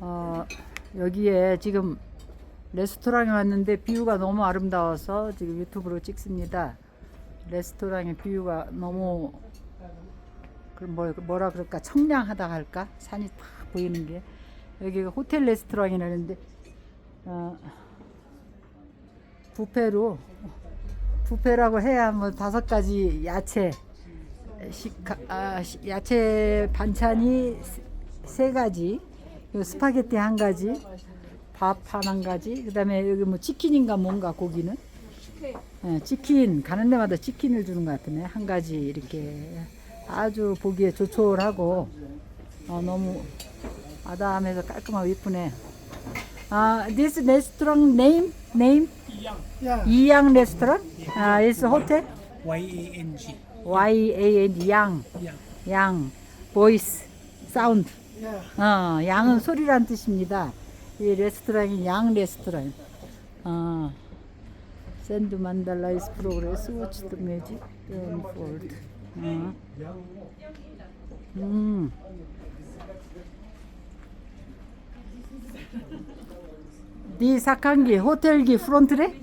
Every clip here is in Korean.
어, 여기에 지금 레스토랑에 왔는데 뷰가 너무 아름다워서 지금 유튜브로 찍습니다. 레스토랑의 뷰가 너무 그 뭐, 뭐라 그럴까? 청량하다 할까? 산이 딱 보이는 게. 여기가 호텔 레스토랑이라는데 어, 부페로 부페라고 해야 뭐 다섯 가지 야채 시카, 아, 시- 야채 반찬이 세- 세 가지 스파게티 한 가지 밥한 가지 그다음에 여기 뭐 치킨인가 뭔가 고기는? 예, 치킨. 가는 데마다 치킨을 주는 것 같으네 한 가지 이렇게 아주 보기에 조촐하고 어, 너무 아담해서 깔끔하고 이쁘네. 아 this restaurant name? name. 이양. 레스토랑 아 is 호텔 Y A N G. Y A N 양. 양 보이스 사운드. 어, 양은 소리란 뜻입니다. 이 레스토랑이 양 레스토랑. 어, 샌드 만달라 이스 프로그레스 워치 더 매직 폴드. 어. 음. 네 사칸기 호텔기 프론트래?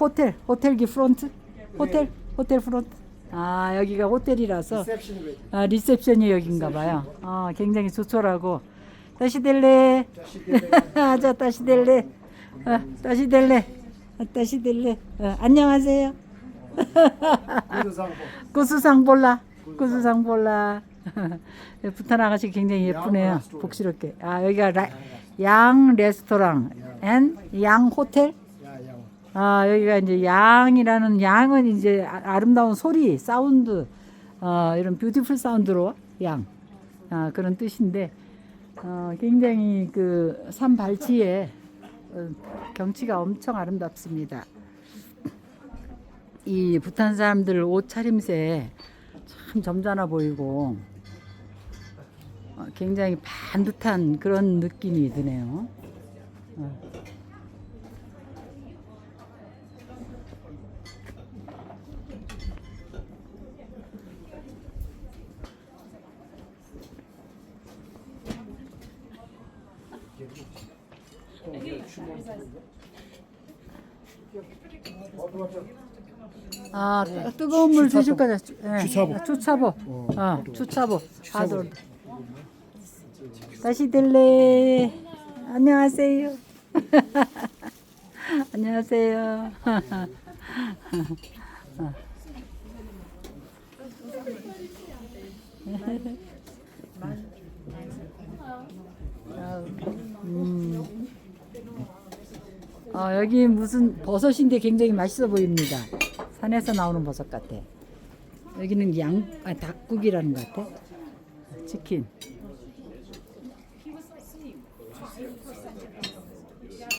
호텔 호텔기 프론트? 호텔 호텔 프론트. 아 여기가 호텔이라서 with. 아, 리셉션이 여긴가 봐요. 어, 굉장히 조촐하고. 다시 델레. 아자, 다시 델레. 어, 다시 델레. 아, 다시 델레. 어, 안녕하세요. 구수상 볼라. 구수상 볼라. 부탄 아가씨 굉장히 예쁘네요. 복스럽게. 아, 여기가 라, 양 레스토랑 앤양 호텔. 아 여기가 이제 양이라는 양은 이제 아- 아름다운 소리, 사운드, 어, 이런 뷰티풀 사운드로 양 아, 그런 뜻인데 어, 굉장히 그 산 발치에 어, 경치가 엄청 아름답습니다. 이 부탄 사람들 옷 차림새 참 점잖아 보이고 어, 굉장히 반듯한 그런 느낌이 드네요. 어. 아 뜨- 뜨거운 물 드실 거죠? 예. 주차보. 주차보. 어, 주차보. 아들. 다시 들래. 안녕하세요. 안녕하세요. 음. 어, 여기 무슨 버섯인데 굉장히 맛있어 보입니다. 산에서 나오는 버섯 같아. 여기는 양, 아, 닭국이라는 것 같아. 치킨.